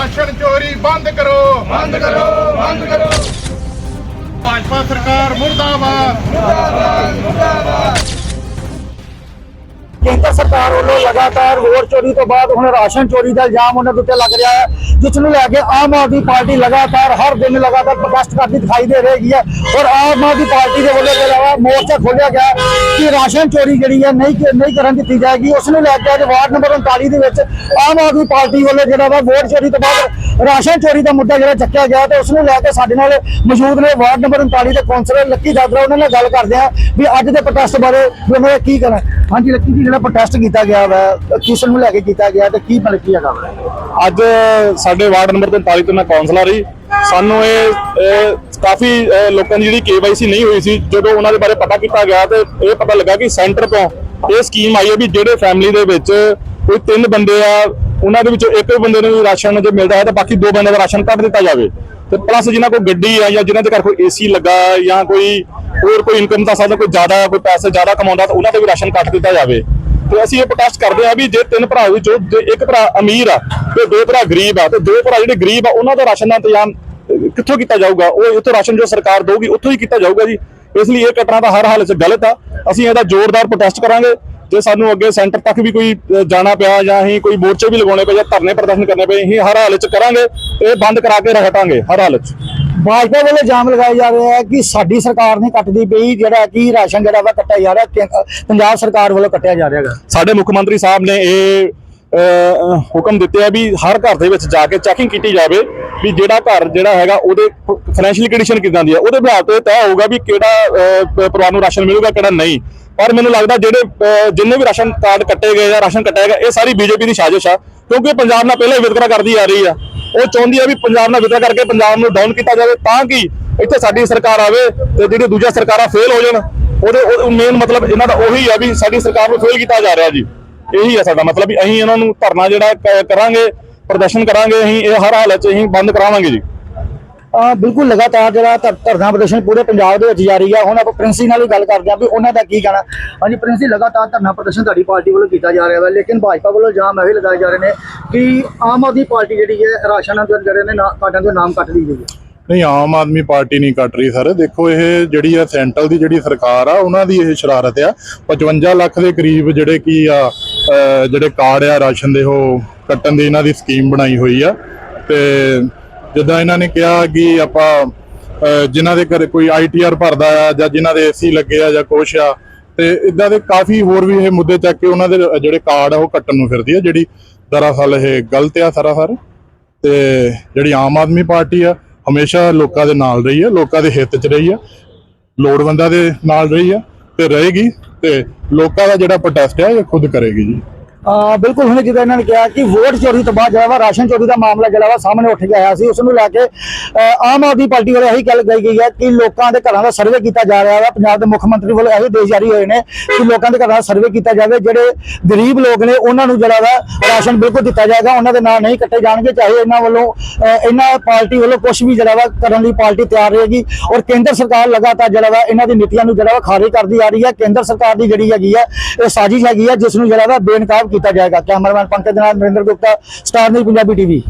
Ration ਚੋਰੀ ਬੰਦ ਕਰੋ। ਬੰਦ ਕਰੋ ਬੰਦ ਕਰੋ। ਭਾਜਪਾ ਸਰਕਾਰ ਮੁਰਦਾਬਾਦ। ਕੇਂਦਰ ਸਰਕਾਰ ਵੱਲੋਂ ਲਗਾਤਾਰ ਵੋਟ ਚੋਰੀ ਤੋਂ ਬਾਅਦ ਹੁਣ ਰਾਸ਼ਨ ਚੋਰੀ ਦਾ ਇਲਜ਼ਾਮ ਉਹਨਾਂ ਦੇ ਉੱਤੇ ਲੱਗ ਰਿਹਾ ਹੈ, ਜਿਸ ਨੂੰ ਲੈ ਕੇ ਆਮ ਆਦਮੀ ਪਾਰਟੀ ਲਗਾਤਾਰ ਹਰ ਦਿਨ ਲਗਾਤਾਰ ਪ੍ਰੋਟੈਸਟ ਕਰਦੀ ਦਿਖਾਈ ਦੇ ਰਹੀ ਹੈ ਔਰ ਆਮ ਆਦਮੀ ਪਾਰਟੀ ਦੇ ਵੱਲੋਂ ਜਿਹੜਾ ਵਾ ਮੋਰਚਾ ਖੋਲ੍ਹਿਆ ਗਿਆ ਕਿ ਰਾਸ਼ਨ ਚੋਰੀ ਜਿਹੜੀ ਹੈ ਨਹੀਂ ਨਹੀਂ ਕਰਨ ਦਿੱਤੀ ਜਾਏਗੀ। ਉਸ ਨੂੰ ਲੈ ਕੇ ਅੱਜ ਵਾਰਡ ਨੰਬਰ 39 ਦੇ ਵਿੱਚ ਆਮ ਆਦਮੀ ਪਾਰਟੀ ਵੱਲੋਂ ਜਿਹੜਾ ਵਾ ਵੋਟ ਚੋਰੀ ਤੋਂ ਬਾਅਦ ਰਾਸ਼ਨ ਚੋਰੀ ਦਾ ਮੁੱਦਾ ਜਿਹੜਾ ਚੱਕਿਆ ਗਿਆ ਤੇ ਉਸ ਨੂੰ ਲੈ ਕੇ ਸਾਡੇ ਨਾਲ ਮੌਜੂਦ ਨੇ ਵਾਰਡ ਨੰਬਰ 39 ਦੇ ਕੌਂਸਲਰ ਲੱਕੀ ਦਾਦਰਾ ਉਹਨਾਂ ਨਾਲ ਗੱਲ ਕਰਦੇ ਆ ਵੀ ਅੱਜ ਦੇ ਪ੍ਰੋਟੈਸਟ ਬਾਰੇ ਵੀ ਉਹਨਾਂ ਕੀ ਕਰਾਂ ਹਾਂਜੀ, ਲੱਕੀ ਜੀ, ਜਿਹੜਾ ਪ੍ਰੋਟੈਸਟ ਕੀਤਾ ਗਿਆ ਵਾ, ਕਿਸ ਨੂੰ ਲੈ ਕੇ ਕੀਤਾ ਗਿਆ ਤੇ ਕੀ ਮਤਲਬ ਕੀ ਹੈਗਾ ਵਾ? ਅੱਜ ਸਾਡੇ ਵਾਰਡ ਨੰਬਰ 43 ਤੋਂ ਮੈਂ ਕਾਉਂਸਲਰ ਹੀ ਸਾਨੂੰ ਇਹ ਕਾਫੀ ਲੋਕਾਂ ਦੀ ਜਿਹੜੀ ਕੇਵਾਈਸੀ ਨਹੀਂ ਹੋਈ ਸੀ, ਜਦੋਂ ਉਹਨਾਂ ਦੇ ਬਾਰੇ ਪਤਾ ਕੀਤਾ ਗਿਆ ਤੇ ਇਹ ਪਤਾ ਲੱਗਾ ਕਿ ਸੈਂਟਰ ਤੋਂ ਇਹ ਸਕੀਮ ਆਈ ਹੈ ਵੀ ਜਿਹੜੇ ਫੈਮਿਲੀ ਦੇ ਵਿੱਚ ਕੋਈ ਤਿੰਨ ਬੰਦੇ ਆ, ਉਹਨਾਂ ਦੇ ਵਿੱਚੋਂ ਇੱਕ ਬੰਦੇ ਨੂੰ ਰਾਸ਼ਨ ਜੇ ਮਿਲਦਾ ਹੈ ਤਾਂ ਬਾਕੀ ਦੋ ਬੰਦੇ ਦਾ ਰਾਸ਼ਨ ਕੱਟ ਦਿੱਤਾ ਜਾਵੇ ਤੇ ਪਲੱਸ ਜਿਨ੍ਹਾਂ ਕੋਲ ਗੱਡੀ ਆ ਜਾਂ ਜਿਨ੍ਹਾਂ ਦੇ ਘਰ ਕੋਈ ਏਸੀ ਲੱਗਾ ਜਾਂ ਕੋਈ ਹੋਰ ਕੋਈ ਇਨਕਮ ਦਾ ਸਾਧਨ, ਕੋਈ ਜ਼ਿਆਦਾ, ਕੋਈ ਪੈਸੇ ਜ਼ਿਆਦਾ ਕਮਾਉਂਦਾ ਤਾਂ ਉਹਨਾਂ ਦਾ ਵੀ ਰਾਸ਼ਨ ਕੱਟ ਦਿੱਤਾ ਜਾਵੇ। ਤੇ ਅਸੀਂ ਇਹ ਪ੍ਰੋਟੈਸਟ ਕਰਦੇ ਆ ਵੀ ਜੇ ਤਿੰਨ ਭਰਾ ਵਿੱਚੋਂ ਜੇ ਇੱਕ ਭਰਾ ਅਮੀਰ ਆ ਤੇ ਦੋ ਭਰਾ ਗਰੀਬ ਆ, ਤੇ ਦੋ ਭਰਾ ਜਿਹੜੇ ਗਰੀਬ ਆ, ਉਹਨਾਂ ਦਾ ਰਾਸ਼ਨ ਦਾ ਇੰਤਜ਼ਾਮ ਕਿੱਥੋਂ ਕੀਤਾ ਜਾਊਗਾ? ਉਹ ਇੱਥੋਂ ਰਾਸ਼ਨ ਜੋ ਸਰਕਾਰ ਦੇਊਗੀ, ਉੱਥੋਂ ਹੀ ਕੀਤਾ ਜਾਊਗਾ ਜੀ। ਇਸ ਲਈ ਇਹ ਘਟਨਾ ਤਾਂ ਹਰ ਹਾਲਤ 'ਚ ਗਲਤ ਆ। ਅਸੀਂ ਇਹਦਾ ਜ਼ੋਰਦਾਰ ਪ੍ਰੋਟੈਸਟ ਕਰਾਂਗੇ। ਜੇ ਸਾਨੂੰ ਅੱਗੇ ਸੈਂਟਰ ਤੱਕ ਵੀ ਕੋਈ ਜਾਣਾ ਪਿਆ ਜਾਂ ਅਸੀਂ ਕੋਈ ਮੋਰਚੇ ਵੀ ਲਗਾਉਣੇ ਪਏ ਜਾਂ ਧਰਨੇ ਪ੍ਰਦਰਸ਼ਨ ਕਰਨੇ ਪਏ, ਅਸੀਂ ਹਰ ਹਾਲਤ 'ਚ ਕਰਾਂਗੇ ਇਹ ਬੰਦ ਕਰਾ ਕੇ ਹਟਾਂਗੇ ਹਰ ਹਾਲਤ 'ਚ। ਭਾਜਪਾ ਵੱਲੋਂ ਜਾਮ ਲਗਾਏ ਜਾ ਰਹੇ ਹੈ ਕਿ ਸਾਡੀ ਸਰਕਾਰ ਨੇ ਕੱਟਦੀ ਪਈ, ਜਿਹੜਾ ਕਿ ਰਾਸ਼ਨ ਜਿਹੜਾ ਵਾ ਕੱਟਿਆ ਜਾ ਰਿਹਾ ਪੰਜਾਬ ਸਰਕਾਰ ਵੱਲੋਂ ਕੱਟਿਆ ਜਾ ਰਿਹਾ ਹੈਗਾ। ਸਾਡੇ ਮੁੱਖ ਮੰਤਰੀ ਸਾਹਿਬ ਨੇ ਇਹ ਹੁਕਮ ਦਿੱਤੇ ਆ ਵੀ ਹਰ ਘਰ ਦੇ ਵਿੱਚ ਜਾ ਕੇ ਚੈਕਿੰਗ ਕੀਤੀ ਜਾਵੇ ਵੀ ਜਿਹੜਾ ਘਰ ਜਿਹੜਾ ਹੈਗਾ ਉਹਦੇ ਫਾਈਨੈਂਸ਼ੀਅਲ ਕੰਡੀਸ਼ਨ ਕਿਦਾਂ ਦੀ ਹੈ ਉਹਦੇ ਬਿਹਾਰ ਤੇ ਤੈਅ ਹੋਊਗਾ ਵੀ ਕਿਹੜਾ ਪਰਿਵਾਰ ਨੂੰ ਰਾਸ਼ਨ ਮਿਲੂਗਾ, ਕਿਹੜਾ ਨਹੀਂ। ਪਰ ਮੈਨੂੰ ਲੱਗਦਾ ਜਿਹੜੇ ਜਿੰਨੇ ਵੀ ਰਾਸ਼ਨ ਕਾਰਡ ਕੱਟੇ ਗਏ ਜਾਂ ਰਾਸ਼ਨ ਕੱਟਿਆ ਗਿਆ, ਇਹ ਸਾਰੀ ਬੀਜੇਪੀ ਦੀ ਸਾਜ਼ਿਸ਼ ਆ, ਕਿਉਂਕਿ ਪੰਜਾਬ ਨਾਲ ਪਹਿਲਾਂ ਹੀ ਵਿਤਕਰਾ ਕਰਦੀ ਆ ਰਹੀ ਆ। ਉਹ ਚਾਹੁੰਦੀ ਆ ਵੀ ਪੰਜਾਬ ਨਾਲ ਵਿਤਕਰਾ ਕਰਕੇ ਪੰਜਾਬ ਨੂੰ ਡਾਊਨ ਕੀਤਾ ਜਾਵੇ ਤਾਂ ਕਿ ਇੱਥੇ ਸਾਡੀ ਸਰਕਾਰ ਆਵੇ ਤੇ ਜਿਹੜੀ ਦੂਜੀਆਂ ਸਰਕਾਰਾਂ ਫੇਲ ਹੋ ਜਾਣ। ਉਹਦੇ ਮੇਨ ਮਤਲਬ ਇਹਨਾਂ ਦਾ ਉਹੀ ਆ ਵੀ ਸਾਡੀ ਸਰਕਾਰ ਨੂੰ ਫੇਲ ਕੀਤਾ ਜਾ ਰਿਹਾ ਜੀ। ਇਹੀ ਆ ਸਾਡਾ ਮਤਲਬ ਵੀ ਅਸੀਂ ਇਹਨਾਂ ਨੂੰ ਧਰਨਾ ਜਿਹੜਾ ਕਰਾਂਗੇ, ਪ੍ਰਦਰਸ਼ਨ ਕਰਾਂਗੇ, ਅਸੀਂ ਇਹ ਹਰ ਹਾਲਤ 'ਚ ਅਸੀਂ ਬੰਦ ਕਰਾਵਾਂਗੇ ਜੀ। ਅਹ ਬਿਲਕੁਲ ਲਗਾਤਾਰ ਜਿਹੜਾ ਧਰਨਾ ਪ੍ਰਦਰਸ਼ਨ ਪੂਰੇ ਪੰਜਾਬ ਦੇ ਵਿੱਚ ਜਾਰੀ ਹੈ ਹੁਣ ਆਪਾਂ ਪ੍ਰਿੰਸੀ ਨਾਲ ਵੀ ਗੱਲ ਕਰਦੇ ਹਾਂ ਵੀ ਉਹਨਾਂ ਦਾ ਕੀ ਕਹਿਣਾ। ਹਾਂਜੀ, ਪ੍ਰਿੰਸੀ, ਲਗਾਤਾਰ ਧਰਨਾ ਪ੍ਰਦਰਸ਼ਨ ਤੁਹਾਡੀ ਪਾਰਟੀ ਵੱਲੋਂ ਕੀਤਾ ਜਾ ਰਿਹਾ ਹੈ ਲੇਕਿਨ ਭਾਜਪਾ ਵੱਲੋਂ ਜਾਮ ਇਹ ਲਗਾਏ ਜਾ ਰਹੇ ਨੇ। ਕਿ ਆਮ ਆਦਮੀ ਪਾਰਟੀ ਜਿਹੜੀ ਹੈ ਰਾਸ਼ਨਾਂ ਦੇ ਜਿਹੜੇ ਨੇ ਨਾ- ਦੇ ਨਾਮ ਕੱਟ ਲਈ ਗਈ ਹੈ ਨਹੀਂ ਆਮ ਆਦਮੀ ਪਾਰਟੀ ਨਹੀਂ ਕੱਟ ਰਹੀ ਸਰ। ਦੇਖੋ ਇਹ ਜਿਹੜੀ ਆ ਸੈਂਟਰਲ ਦੀ ਜਿਹੜੀ ਸਰਕਾਰ ਆ ਉਹਨਾਂ ਦੀ ਇਹ ਸ਼ਰਾਰਤ ਆ। 55 ਲੱਖ ਦੇ ਕਰੀਬ ਜਿਹੜੇ ਕੀ ਆ ਜਿਹੜੇ ਕਾਰਡ ਆ ਰਾਸ਼ਨ ਦੇ ਉਹ ਕੱਟਣ ਦੀ ਇਹਨਾਂ ਦੀ ਸਕੀਮ ਬਣਾਈ ਹੋਈ ਆ। ਤੇ ਜਿੱਦਾਂ ਇਹਨਾਂ ਨੇ ਕਿਹਾ ਕਿ ਆਪਾਂ ਅਹ, ਜਿਨ੍ਹਾਂ ਦੇ ਘਰ ਕੋਈ ਆਈਟੀਆਰ ਭਰਦਾ ਆ ਜਾਂ ਜਿਨ੍ਹਾਂ ਦੇ ਏਸੀ ਲੱਗੇ ਆ ਜਾਂ ਕੁਛ ਆ ਤੇ ਇਦਾਂ ਦੇ ਕਾਫੀ ਹੋਰ ਵੀ ਇਹ ਮੁੱਦੇ ਚੱਕ ਕੇ ਉਹਨਾਂ ਦੇ ਜਿਹੜੇ ਕਾਰਡ ਆ ਉਹ ਕੱਟਣ ਨੂੰ ਫਿਰਦੀ ਆ ਜਿਹੜੀ ਦਰਅਸਲ ਇਹ ਗਲਤ ਆ ਸਰਾਸਰ। ਤੇ ਜਿਹੜੀ ਆਮ ਆਦਮੀ ਪਾਰਟੀ ਆ, ਹਮੇਸ਼ਾ ਲੋਕਾਂ ਦੇ ਨਾਲ ਰਹੀ ਆ, ਲੋਕਾਂ ਦੇ ਹਿੱਤ 'ਚ ਰਹੀ ਆ, ਲੋੜਵੰਦਾਂ ਦੇ ਨਾਲ ਰਹੀ ਆ ਤੇ ਰਹੇਗੀ ਤੇ ਲੋਕਾਂ ਦਾ ਜਿਹੜਾ ਪ੍ਰੋਟੈਸਟ ਆ, ਇਹ ਖੁਦ ਕਰੇਗੀ ਜੀ। ਬਿਲਕੁਲ ਹੁਣ ਜਿੱਦਾਂ ਇਹਨਾਂ ਨੇ ਕਿਹਾ ਕਿ ਵੋਟ ਚੋਰੀ ਤੋਂ ਬਾਅਦ ਜਿਹੜਾ ਵਾ ਰਾਸ਼ਨ ਚੋਰੀ ਦਾ ਮਾਮਲਾ ਜਿਹੜਾ ਵਾ ਸਾਹਮਣੇ ਉੱਠ ਕੇ ਆਇਆ ਸੀ, ਉਸ ਨੂੰ ਲੈ ਕੇ ਆਮ ਆਦਮੀ ਪਾਰਟੀ ਵੱਲੋਂ ਇਹੀ ਗੱਲ ਕਹੀ ਗਈ ਹੈ ਕਿ ਲੋਕਾਂ ਦੇ ਘਰਾਂ ਦਾ ਸਰਵੇ ਕੀਤਾ ਜਾ ਰਿਹਾ ਵਾ। ਪੰਜਾਬ ਦੇ ਮੁੱਖ ਮੰਤਰੀ ਵੱਲੋਂ ਇਹ ਦੇਸ਼ ਜਾਰੀ ਹੋਏ ਨੇ ਕਿ ਲੋਕਾਂ ਦੇ ਘਰਾਂ ਦਾ ਸਰਵੇ ਕੀਤਾ ਜਾਵੇ। ਜਿਹੜੇ ਗਰੀਬ ਲੋਕ ਨੇ, ਉਹਨਾਂ ਨੂੰ ਜਿਹੜਾ ਵਾ ਰਾਸ਼ਨ ਬਿਲਕੁਲ ਦਿੱਤਾ ਜਾਏਗਾ, ਉਹਨਾਂ ਦੇ ਨਾਂ ਨਹੀਂ ਕੱਟੇ ਜਾਣਗੇ। ਚਾਹੇ ਇਹਨਾਂ ਵੱਲੋਂ ਇਹਨਾਂ ਪਾਰਟੀ ਵੱਲੋਂ ਕੁਝ ਵੀ ਜਿਹੜਾ ਵਾ ਕਰਨ ਲਈ ਪਾਰਟੀ ਤਿਆਰ ਰਹੇਗੀ। ਔਰ ਕੇਂਦਰ ਸਰਕਾਰ ਲਗਾਤਾਰ ਜਿਹੜਾ ਵਾ ਇਹਨਾਂ ਦੀ ਨੀਤੀਆਂ ਨੂੰ ਜਿਹੜਾ ਵਾ ਖਾਰਿਜ ਕਰਦੀ ਆ ਰਹੀ ਹੈ। ਕੇਂਦਰ ਸਰਕਾਰ ਦੀ ਜਿਹੜੀ ਹੈਗੀ ਹੈ ਇਹ ਸਾਜ਼ਿਸ਼ ਹੈਗੀ ਹੈ ਜਿਸ ਨੂੰ ਜਿਹੜਾ ਵਾ ਬੇਨਕਾਬ ਕੀਤਾ ਜਾਏਗਾ। ਕੈਮਰਾਮੈਨ ਪੰਕਜ ਦੇ ਨਾਲ ਨਰਿੰਦਰ ਗੁਪਤਾ ਸਟਾਰ ਨਹੀਂ ਪੰਜਾਬੀ ਟੀਵੀ।